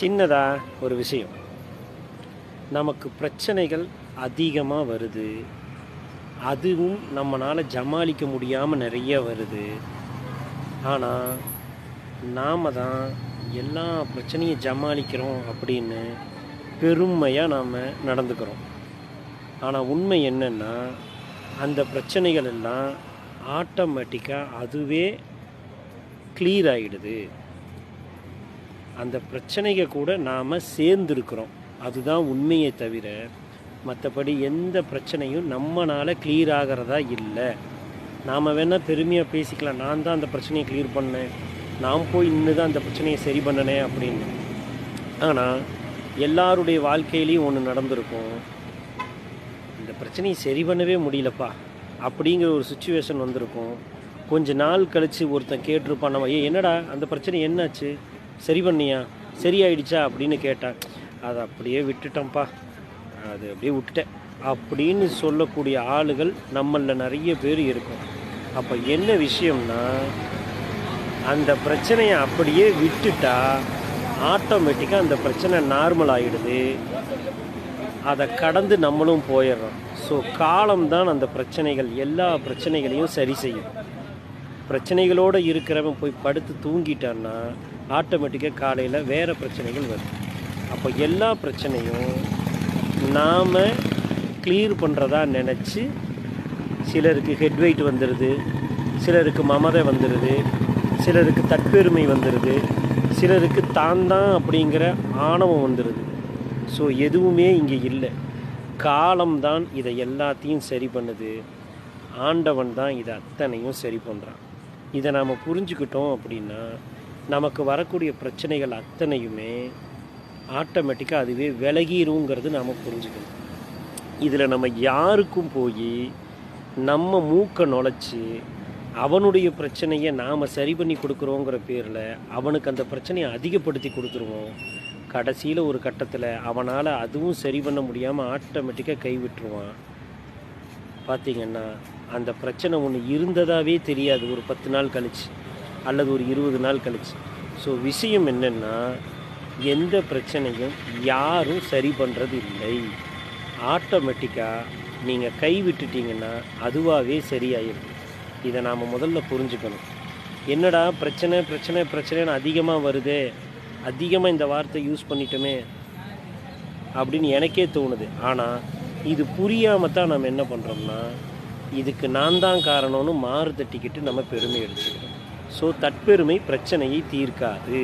சின்னதாக ஒரு விஷயம். நமக்கு பிரச்சனைகள் அதிகமாக வருது. அதுவும் நம்மளால் ஜமாளிக்க முடியாமல் நிறைய வருது. ஆனால் நாம் தான் எல்லா பிரச்சனையும் ஜமாளிக்கிறோம் அப்படின்னு பெருமையாக நாம் நடந்துக்கிறோம். ஆனால் உண்மை என்னென்னா அந்த பிரச்சனைகள் எல்லாம் ஆட்டோமேட்டிக்காக அதுவே கிளியர் ஆகிடுது அந்த பிரச்சனைகள் கூட நாம் சேர்ந்துருக்கிறோம். அதுதான் உண்மையை தவிர மற்றபடி எந்த பிரச்சனையும் நம்மனால் கிளியர் ஆகிறதா இல்லை. நாம் வேணால் பெருமையாக பேசிக்கலாம். நான் தான் அந்த பிரச்சனையை கிளியர் பண்ணேன். நான் போய் இன்னும் தான் அந்த பிரச்சனையை சரி பண்ணினேன் அப்படின்னு. ஆனால் எல்லாருடைய வாழ்க்கையிலையும் ஒன்று நடந்திருக்கும். இந்த பிரச்சனையை சரி பண்ணவே முடியலப்பா அப்படிங்கிற ஒரு சுச்சுவேஷன் வந்திருக்கும். கொஞ்ச நாள் கழித்து ஒருத்தன் கேட்டிருப்பான் நம்ம ஏ என்னடா அந்த பிரச்சனை என்னாச்சு? சரி பண்ணியா? சரியாயிடுச்சா? அப்படின்னு கேட்டான் அதை அப்படியே விட்டுட்டேன்ப்பா அது அப்படியே விட்டுட்டேன். அப்படின்னு சொல்லக்கூடிய ஆளுகள் நம்மளில் நிறைய பேர் இருக்கும். அப்போ என்ன விஷயம்னா அந்த பிரச்சனையை அப்படியே விட்டுட்டா ஆட்டோமேட்டிக்காக அந்த பிரச்சனை நார்மல் ஆகிடுது அதை கடந்து நம்மளும் போயிடுறோம். ஸோ காலம்தான் அந்த பிரச்சனைகள். எல்லா பிரச்சனைகளையும் சரி செய்யும். பிரச்சனைகளோடு இருக்கிறவன் போய் படுத்து தூங்கிட்டான்னா ஆட்டோமேட்டிக்காக காலையில் வேறு பிரச்சனைகள் வரும் அப்போ எல்லா பிரச்சனையும் நாம் கிளியர் பண்ணுறதா நினச்சி சிலருக்கு ஹெட் வெயிட் வந்துடுது சிலருக்கு மமதை வந்துடுது சிலருக்கு தற்பெருமை வந்துடுது சிலருக்கு தான் தான் அப்படிங்கிற ஆணவம் வந்துடுது ஸோ எதுவுமே இங்கே இல்லை. காலம்தான் இதை எல்லாத்தையும் சரி பண்ணுது. ஆண்டவன் தான் இதை அத்தனையும் சரி பண்ணுறான் இதை நாம் புரிஞ்சுக்கிட்டோம் அப்படின்னா நமக்கு வரக்கூடிய பிரச்சனைகள் அத்தனையுமே ஆட்டோமேட்டிக்காக அதுவே விலகிருங்கிறது நாம் புரிஞ்சுக்கணும். இதில் நம்ம யாருக்கும் போய் நம்ம மூக்கை நுழைச்சி அவனுடைய பிரச்சனையை நாம் சரி பண்ணி கொடுக்குறோங்கிற பேரில் அவனுக்கு அந்த பிரச்சனையை அதிகப்படுத்தி கொடுத்துருவோம். கடைசியில் ஒரு கட்டத்தில் அவனால் அதுவும் சரி பண்ண முடியாமல் ஆட்டோமேட்டிக்காக கைவிட்டுருவான். பார்த்தீங்கன்னா அந்த பிரச்சனை ஒன்று இருந்ததாகவே தெரியாது. ஒரு பத்து நாள் கழிச்சு அல்லது ஒரு இருபது நாள் கழிச்சு. ஸோ விஷயம் என்னென்னா எந்த பிரச்சனையும் யாரும் சரி பண்ணுறது இல்லை ஆட்டோமேட்டிக்காக நீங்கள் கை விட்டுட்டீங்கன்னா அதுவாகவே சரியாயிடும் இதை நாம் முதல்ல புரிஞ்சுக்கணும். என்னடா பிரச்சனை பிரச்சனை பிரச்சனைன்னு அதிகமாக வருதே. அதிகமாக இந்த வார்த்தை யூஸ் பண்ணிட்டோமே அப்படின்னு எனக்கே தோணுது. ஆனால் இது புரியாமல் தான் நம்ம என்ன பண்ணுறோம்னா இதுக்கு நான் தான் காரணம்னு மாறு தட்டிக்கிட்டு நம்ம பெருமை அடிச்சுக்கிறோம். ஸோ தற்பெருமை பிரச்சனையை தீர்க்காது.